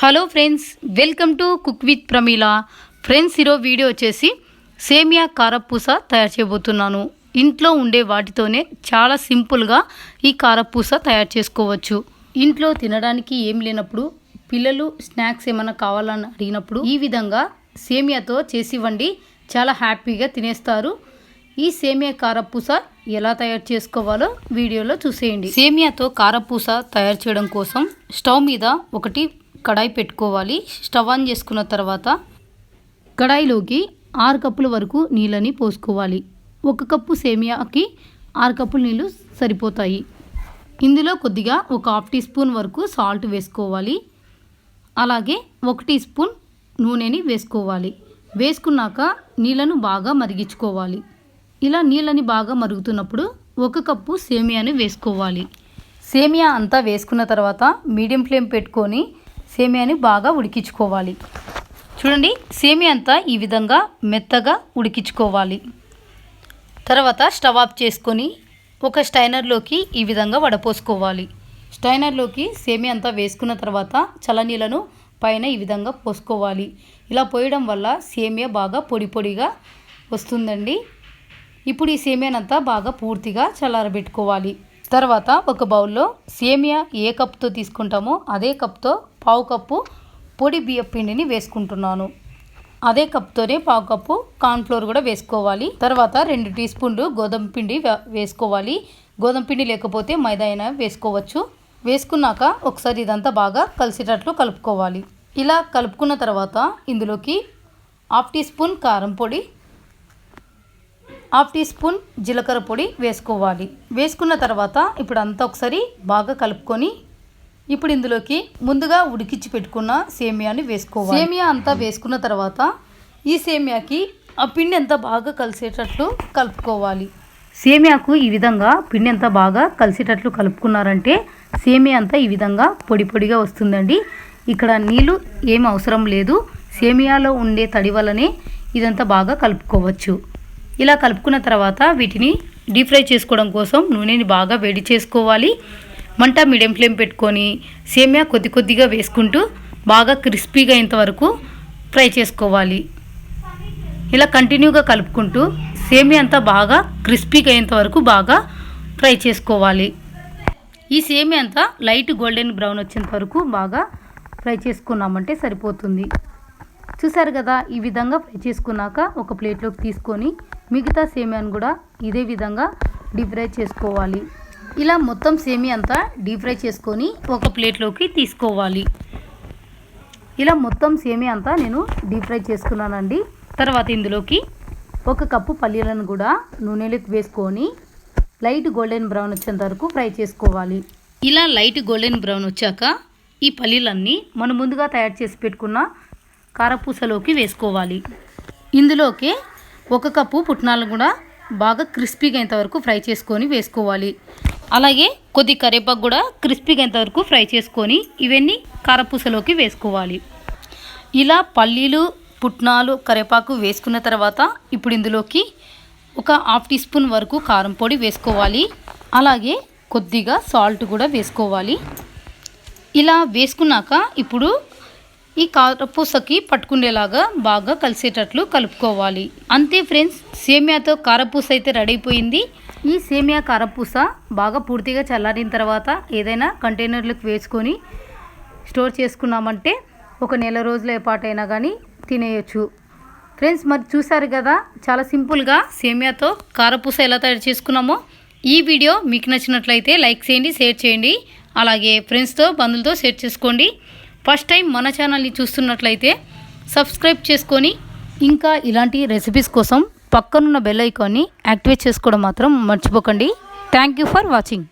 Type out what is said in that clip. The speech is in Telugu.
Hello friends welcome to cook with Pramila. Friends ఈరోజు వీడియో వచ్చేసి సేమియా కారపూస తయారు చేయబోతున్నాను. ఇంట్లో ఉండే వాటితోనే చాలా సింపుల్గా ఈ కారపూస తయారు చేసుకోవచ్చు. ఇంట్లో తినడానికి ఏం లేనప్పుడు పిల్లలు స్నాక్స్ ఏమైనా కావాలని అడిగినప్పుడు ఈ విధంగా సేమియాతో చేసివ్వండి చాలా హ్యాపీగా తినేస్తారు. ఈ సేమియా కారపూస ఎలా తయారు చేసుకోవాలో వీడియోలో చూసేయండి. సేమియాతో కారపూస తయారు చేయడం కోసం స్టవ్ మీద ఒకటి కడాయి పెట్టుకోవాలి. స్టవ్ ఆన్ చేసుకున్న తర్వాత కడాయిలోకి ఆరు కప్పుల వరకు నీళ్ళని పోసుకోవాలి. ఒక కప్పు సేమియాకి ఆరు కప్పుల నీళ్ళు సరిపోతాయి. ఇందులో కొద్దిగా ఒక హాఫ్ టీ స్పూన్ వరకు సాల్ట్ వేసుకోవాలి. అలాగే ఒక టీ స్పూన్ నూనెని వేసుకోవాలి. వేసుకున్నాక నీళ్ళను బాగా మరిగించుకోవాలి. ఇలా నీళ్ళని బాగా మరుగుతున్నప్పుడు ఒక కప్పు సేమియాని వేసుకోవాలి. సేమియా అంతా వేసుకున్న తర్వాత మీడియం ఫ్లేమ్ పెట్టుకొని సేమియాని బాగా ఉడికించుకోవాలి. చూడండి సేమియా అంతా ఈ విధంగా మెత్తగా ఉడికించుకోవాలి. తర్వాత స్టవ్ ఆఫ్ చేసుకొని ఒక స్టైనర్లోకి ఈ విధంగా వడపోసుకోవాలి. స్టైనర్లోకి సేమియా అంతా వేసుకున్న తర్వాత చల్లనీళ్ళను పైన ఈ విధంగా పోసుకోవాలి. ఇలా పోయడం వల్ల సేమియా బాగా పొడి పొడిగా వస్తుందండి. ఇప్పుడు ఈ సేమియానంతా బాగా పూర్తిగా చల్లారబెట్టుకోవాలి. తర్వాత ఒక బౌల్లో సేమియా ఏ కప్తో తీసుకుంటామో అదే కప్తో పావు కప్పు పొడి బియ్యం పిండిని వేసుకుంటున్నాను. అదే కప్తోనే పావు కప్పు కార్న్ఫ్లోర్ కూడా వేసుకోవాలి. తర్వాత రెండు టీ స్పూన్లు గోధుమ పిండి వేసుకోవాలి. గోధుమ పిండి లేకపోతే మైదా అయినా వేసుకోవచ్చు. వేసుకున్నాక ఒకసారి ఇదంతా బాగా కలిసేటట్లు కలుపుకోవాలి. ఇలా కలుపుకున్న తర్వాత ఇందులోకి హాఫ్ టీ స్పూన్ కారం పొడి హాఫ్ టీ స్పూన్ జీలకర్ర పొడి వేసుకోవాలి. వేసుకున్న తర్వాత ఇప్పుడు అంతా ఒకసారి బాగా కలుపుకొని ఇప్పుడు ఇందులోకి ముందుగా ఉడికించి పెట్టుకున్న సేమియాని వేసుకోవాలి. సేమియా అంతా వేసుకున్న తర్వాత ఈ సేమియాకి ఆ పిండి అంతా బాగా కలిసేటట్లు కలుపుకోవాలి. సేమియాకు ఈ విధంగా పిండి అంతా బాగా కలిసేటట్లు కలుపుకున్నారంటే సేమియా అంతా ఈ విధంగా పొడి పొడిగా వస్తుందండి. ఇక్కడ నీళ్ళు ఏం అవసరం లేదు. సేమియాలో ఉండే తడి వల్లనే ఇదంతా బాగా కలుపుకోవచ్చు. ఇలా కలుపుకున్న తర్వాత వీటిని డీప్ ఫ్రై చేసుకోవడం కోసం నూనెని బాగా వేడి చేసుకోవాలి. మంట మీడియం ఫ్లేమ్ పెట్టుకొని సేమియా కొద్ది కొద్దిగా వేసుకుంటూ బాగా క్రిస్పీగా అయ్యేంత వరకు ఫ్రై చేసుకోవాలి. ఇలా కంటిన్యూగా కలుపుకుంటూ సేమియా అంతా బాగా క్రిస్పీగా అయ్యేంత వరకు బాగా ఫ్రై చేసుకోవాలి. ఈ సేమియా అంతా లైట్ గోల్డెన్ బ్రౌన్ వచ్చేంత వరకు బాగా ఫ్రై చేసుకున్నామంటే సరిపోతుంది. చూసారు కదా ఈ విధంగా ఫ్రై చేసుకున్నాక ఒక ప్లేట్లోకి తీసుకొని మిగతా సేమియాను కూడా ఇదే విధంగా డీప్ ఫ్రై చేసుకోవాలి. ఇలా మొత్తం సేమియా అంతా డీప్ ఫ్రై చేసుకొని ఒక ప్లేట్లోకి తీసుకోవాలి. ఇలా మొత్తం సేమియా అంతా నేను డీప్ ఫ్రై చేసుకున్నానండి. తర్వాత ఇందులోకి ఒక కప్పు పల్లీలను కూడా నూనెలోకి వేసుకొని లైట్ గోల్డెన్ బ్రౌన్ వచ్చేంత వరకు ఫ్రై చేసుకోవాలి. ఇలా లైట్ గోల్డెన్ బ్రౌన్ వచ్చాక ఈ పల్లీలన్నీ మనం ముందుగా తయారు చేసి పెట్టుకున్న కారపూసలోకి వేసుకోవాలి. ఇందులోకి ఒక కప్పు పుట్నాలు కూడా బాగా క్రిస్పీగా అయినంత వరకు ఫ్రై చేసుకొని వేసుకోవాలి. అలాగే కొద్ది కరివేపాకు కూడా క్రిస్పీగా అయ్యేంత వరకు ఫ్రై చేసుకొని ఇవన్నీ కారపూసలోకి వేసుకోవాలి. ఇలా పల్లీలు పుట్నాలు కరివేపాకు వేసుకున్న తర్వాత ఇప్పుడు ఇందులోకి ఒక హాఫ్ టీ స్పూన్ వరకు కారం పొడి వేసుకోవాలి. అలాగే కొద్దిగా సాల్ట్ కూడా వేసుకోవాలి. ఇలా వేసుకున్నాక ఇప్పుడు ఈ కారపూసకి పట్టుకునేలాగా బాగా కలిసేటట్లు కలుపుకోవాలి. అంతే ఫ్రెండ్స్ సేమియాతో కారపూస అయితే రెడీ అయిపోయింది. ఈ సేమియా కారపూస బాగా పూర్తిగా చల్లారిన తర్వాత ఏదైనా కంటైనర్లకు వేసుకొని స్టోర్ చేసుకున్నామంటే ఒక నెల రోజుల పాటైనా కానీ తినేయచ్చు. ఫ్రెండ్స్ మరి చూసారు కదా చాలా సింపుల్గా సేమియాతో కారపూస ఎలా తయారు చేసుకున్నామో. ఈ వీడియో మీకు నచ్చినట్లయితే లైక్ చేయండి షేర్ చేయండి. అలాగే ఫ్రెండ్స్తో బంధువులతో షేర్ చేసుకోండి. ఫస్ట్ టైం మన ఛానల్ని చూస్తున్నట్లయితే సబ్స్క్రైబ్ చేసుకొని ఇంకా ఇలాంటి రెసిపీస్ కోసం పక్కనున్న బెల్ ఐకాన్ని యాక్టివేట్ చేసుకోవడం మాత్రం మర్చిపోకండి. Thank you for watching